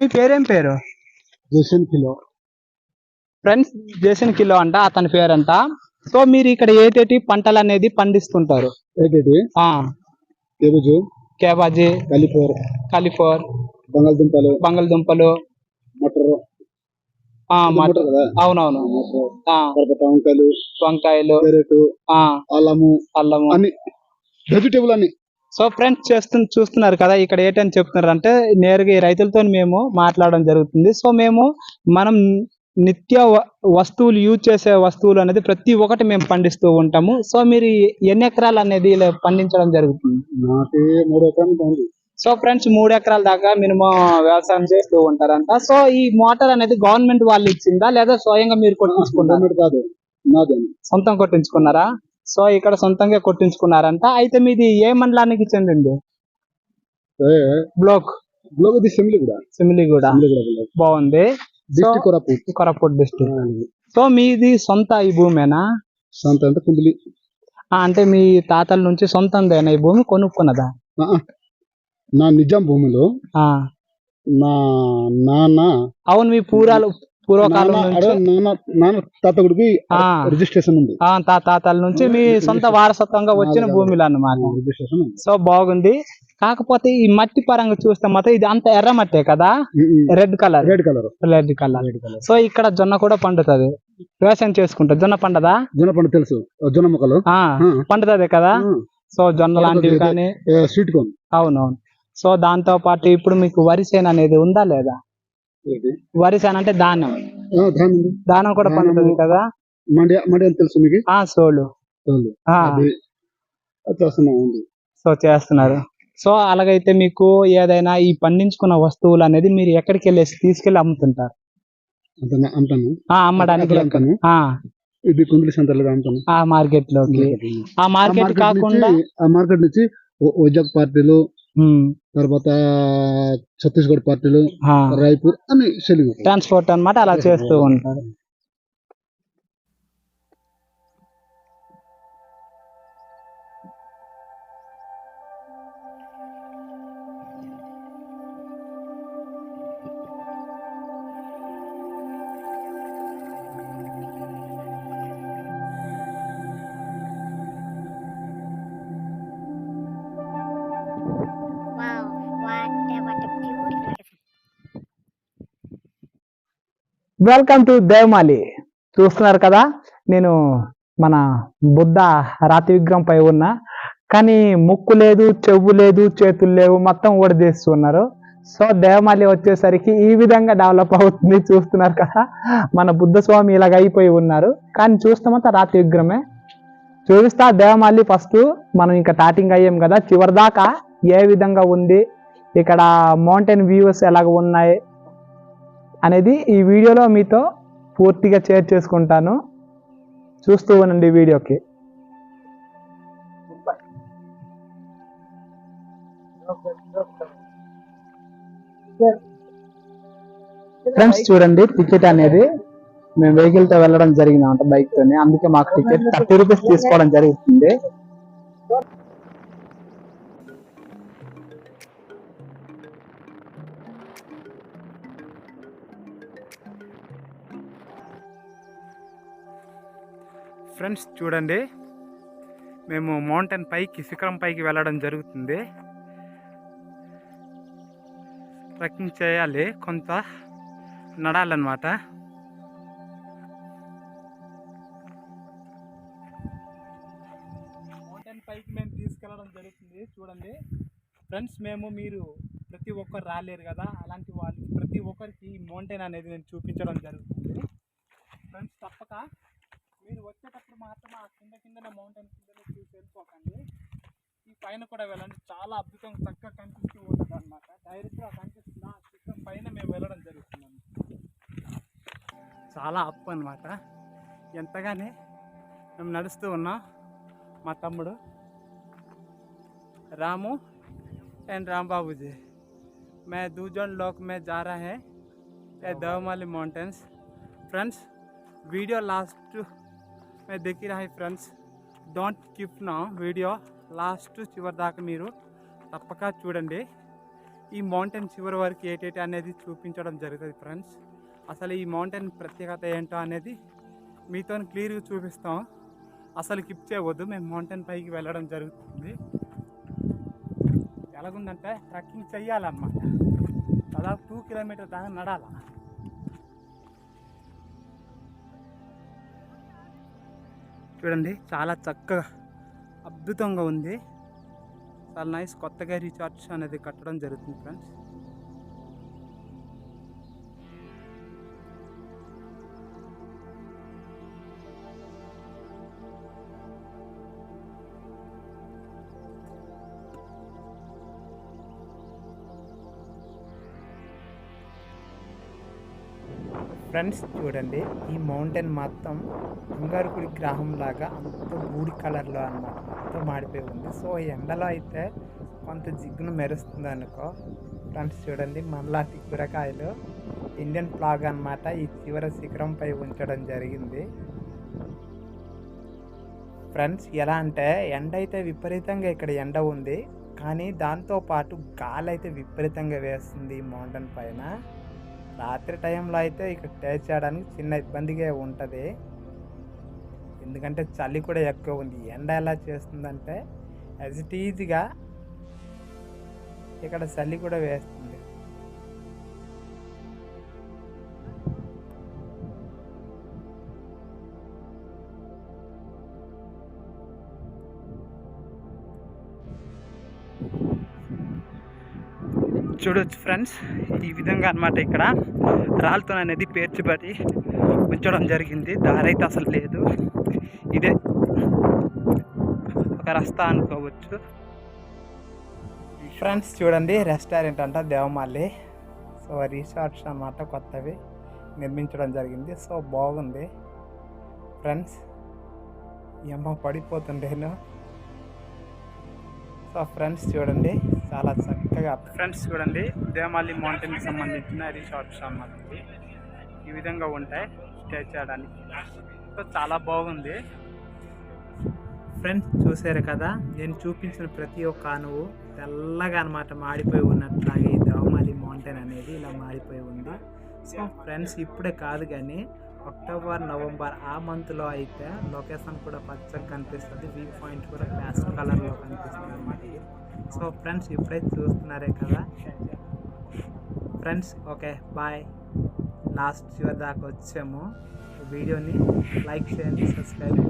మీ పేరేం పేరు? Jason Kilo. Friends Jason Kilo అంట అతని పేరంట. సో మీరు ఇక్కడ ఏటేటి పంటలు అనేది పండిస్తుంటారు కేబాజీ. కలిఫోర్. కాలిఫోర్. బంగాళదుంపలు. బంగాళదుంపలు. మటర్. అవునవును. వంకాయలు వంకాయలు అల్లము. అల్లము. అన్ని. వెజిటేబుల్ అన్ని. సో ఫ్రెండ్స్ చేస్తు చూస్తున్నారు కదా ఇక్కడ ఏంటని చెప్తున్నారు అంటే నేరుగా ఈ రైతులతో మేము మాట్లాడడం జరుగుతుంది. సో మేము మనం నిత్య వస్తువులు యూజ్ చేసే వస్తువులు అనేది ప్రతి ఒక్కటి మేము పండిస్తూ ఉంటాము. సో మీరు ఎన్ని ఎకరాలు అనేది ఇలా పండించడం జరుగుతుంది? మూడు ఎకరాలు సో ఫ్రెండ్స్ మూడు ఎకరాల దాకా మినిమం వ్యవసాయం చేస్తూ ఉంటారంట. సో ఈ మోటార్ అనేది గవర్నమెంట్ వాళ్ళు ఇచ్చిందా? లేదా స్వయంగా మీరు నాది సొంతం కొట్టించుకున్నారా? సో ఇక్కడ సొంతంగా కొట్టించుకున్నారంట. అయితే మీది ఏ మండలానికి చెందింది? బ్లాక్. బ్లోక్ ఇది బాగుంది. కొరాపూట్ కొరపూట్ డిస్ట్రిక్ట్ సో మీది సొంత ఈ భూమేనా? సంత అంటే అంటే మీ తాతల నుంచి సొంతందేనా ఈ భూమి? కొనుక్కున్నదా. నా నిజాం భూమిలో ఆ, నా నాన్న అవును మీ పూరాలు పూర్వకాలం. రిజిస్ట్రేషన్ ఉంది. తాతల నుంచి మీ సొంత వారసత్వంగా వచ్చిన భూమిలో అన్నమాట. సో బాగుంది. కాకపోతే ఈ మట్టి పరంగా చూస్తే మాత్రం ఇది అంత ఎర్ర మట్టే కదా? Red colour red colour red colour red colour so ఇక్కడ జొన్న కూడా పండుతుంది. వ్యవసాయం చేసుకుంటా. జొన్న పండదా? జొన్న పండు తెలుసు. జొన్న మొక్కలు. పండుతుంది కదా? సో జొన్న లాంటివి కానీ స్వీట్ అవునవును. సో దాంతో పాటు ఇప్పుడు మీకు వరి చేను అనేది ఉందా లేదా? వరి చేను అంటే ధాన్యం ధాన్యం ధాన్యం కూడా పండుతుంది కదా? మండి మండి అని తెలుసు మీకు? ఆ సోలు. సో చేస్తున్నారు. సో అలాగైతే మీకు ఏదైనా ఈ పండించుకున్న వస్తువులు అనేది మీరు ఎక్కడికి వెళ్ళేసి తీసుకెళ్ళి అమ్ముతుంటారు? అంత అంటాను ఆ అమ్మడానికి ఇది కుండలి సెంటర్లుగా అంటాను ఆ మార్కెట్లోకి ఆ మార్కెట్ కాకుండా ఆ మార్కెట్ నుంచి వైజాగ్ పార్టీలు తర్వాత ఛత్తీస్గఢ్ పార్టీలు రాయ్పూర్ అని అవుతాయి. ట్రాన్స్పోర్ట్ అన్నమాట అలా చేస్తూ ఉంటారు. వెల్కమ్ టు దేవమాలి చూస్తున్నారు కదా నేను మన బుద్ధ రాతి విగ్రహం పై ఉన్నా కానీ ముక్కు లేదు చెవు లేదు చేతులు లేవు మొత్తం ఊడదీస్తున్నారు సో దేవమాలి వచ్చేసరికి ఈ విధంగా డెవలప్ అవుతుంది చూస్తున్నారు కదా. మన బుద్ధ స్వామి ఇలాగ అయిపోయి ఉన్నారు. కానీ చూస్తామంతా రాతి విగ్రహమే. చూపిస్తా దేవమాలి ఫస్ట్ మనం ఇంకా స్టార్టింగ్ అయ్యాం కదా. చివరి దాకా ఏ విధంగా ఉంది ఇక్కడ మౌంటైన్ వ్యూస్ ఎలాగ ఉన్నాయి అనేది ఈ వీడియోలో మీతో పూర్తిగా షేర్ చేసుకుంటాను. చూస్తూ ఉండండి వీడియోకి. ఫ్రెండ్స్ చూడండి టికెట్ అనేది మేము వెహికల్తో వెళ్ళడం జరిగింది బైక్ తోని. అందుకే మాకు టికెట్ థర్టీ రూపీస్ తీసుకోవడం జరుగుతుంది. ఫ్రెండ్స్ చూడండి. మేము మౌంటైన్ పైకి శిఖరం పైకి వెళ్ళడం జరుగుతుంది. ట్రెక్కింగ్ చేయాలి కొంత నడాలన్నమాట. మౌంటైన్ పైకి మేము తీసుకెళ్ళడం జరుగుతుంది చూడండి. ఫ్రెండ్స్ మేము మీరు ప్రతి ఒక్కరు రాలేరు కదా అలాంటి వాళ్ళు ప్రతి ఒక్కరికి ఈ మౌంటైన్ అనేది నేను చూపించడం జరుగుతుంది. ఫ్రెండ్స్ తప్పక మీరు వచ్చేటప్పుడు మాత్రం ఆ కింద కింద మౌంటైన్ కింద చూసి వెళ్ళిపోకండి ఈ పైన కూడా వెళ్ళండి చాలా అద్భుతంగా చక్కగా కనిపిస్తూ ఉంటుంది అనమాట డైరెక్ట్గా కనిపిస్తున్న ఆ చిత్రం పైన మేము వెళ్ళడం జరుగుతుంది చాలా అప్ అనమాట ఎంతగానే మేము నడుస్తూ ఉన్నాం మా తమ్ముడు రాము అండ్ రాంబాబు जी मैं दूजन लोक में जा रहा है ये Devmali mountains friends video last మేము దగ్గర హాయ్ ఫ్రెండ్స్ డోంట్ కిప్ నా వీడియో లాస్ట్ చివరి దాకా మీరు తప్పక చూడండి. ఈ మౌంటైన్ చివరి వరకు ఏటేటి అనేది చూపించడం జరుగుతుంది ఫ్రెండ్స్ అసలు ఈ మౌంటైన్ ప్రత్యేకత ఏంటో అనేది మీతో క్లియర్గా చూపిస్తాం. అసలు కిప్ చేయవద్దు. మేము మౌంటైన్ పైకి వెళ్ళడం జరుగుతుంది. ఎలాగుందంటే ట్రెక్కింగ్ చేయాలన్నమాట దాదాపు టూ కిలోమీటర్ దాకా నడాలా. చూడండి చాలా చక్కగా అద్భుతంగా ఉంది. చాలా నైస్ కొత్తగా రీఛార్జ్ అనేది కట్టడం జరుగుతుంది ఫ్రెండ్స్ ఫ్రెండ్స్ చూడండి ఈ మౌంటైన్ మొత్తం బంగారుకుడి గ్రహం లాగా అంత బూడి కలర్లో అన్నమాట. మొత్తం మాడిపోయి ఉంది. సో ఎండలో అయితే కొంత జిగ్గును మెరుస్తుంది అనుకో. ఫ్రెండ్స్ చూడండి మనలాంటి కూరగాయలు ఇండియన్ ఫ్లాగ్ అన్నమాట. ఈ చివర శిఖరంపై ఉంచడం జరిగింది. ఫ్రెండ్స్ ఎలా అంటే ఎండ అయితే విపరీతంగా ఇక్కడ ఎండ ఉంది. కానీ దాంతోపాటు గాలి అయితే విపరీతంగా వేస్తుంది ఈ మౌంటైన్ పైన. రాత్రి టైంలో అయితే ఇక్కడ స్టే చేయడానికి చిన్న ఇబ్బందిగా ఉంటుంది. ఎందుకంటే చలి కూడా ఎక్కువ ఉంది. ఎండ ఎలా చేస్తుందంటే యాజ్ ఇట్ ఈజీగా ఇక్కడ చలి కూడా వేస్తుంది. చూడొచ్చు ఫ్రెండ్స్. ఈ విధంగా అన్నమాట ఇక్కడ రాళ్ళతో అనేది పేర్చిబడి ఉంచడం జరిగింది. దారి అయితే అసలు లేదు. ఇదే ఒక రస్తా అనుకోవచ్చు. ఫ్రెండ్స్ చూడండి రెస్టారెంట్ అంట దేవమాలి. సో రిసార్ట్స్ అన్నమాట కొత్తవి నిర్మించడం జరిగింది. సో బాగుంది. ఫ్రెండ్స్ ఏమో పడిపోతుండేను. సో ఫ్రెండ్స్ చూడండి. చాలా చక్కగా. ఫ్రెండ్స్ చూడండి దేమాలి మౌంటైన్కి సంబంధించిన రిసార్ట్స్ అన్నమాట ఈ విధంగా ఉంటాయి స్టే చేయడానికి. సో చాలా బాగుంది. ఫ్రెండ్స్ చూసారు కదా నేను చూపించిన ప్రతి ఒక్క అణువు తెల్లగా అనమాట మాడిపోయి ఉన్నట్లాగే ఈ దేవమాలి మౌంటైన్ అనేది ఇలా మారిపోయి ఉంది. సో ఫ్రెండ్స్ ఇప్పుడే కాదు కానీ అక్టోబర్ నవంబర్ ఆ మంత్లో అయితే లొకేషన్ కూడా పచ్చగా కనిపిస్తుంది. వ్యూ పాయింట్ కూడా గ్లాస్ కలర్లో కనిపిస్తుంది అన్నమాట సో ఫ్రెండ్స్ ఇప్పుడైతే చూస్తున్నారే కదా? ఫ్రెండ్స్ ఓకే బాయ్ లాస్ట్ చివరి దాకా వచ్చాము. వీడియోని లైక్ చేయండి సబ్స్క్రైబ్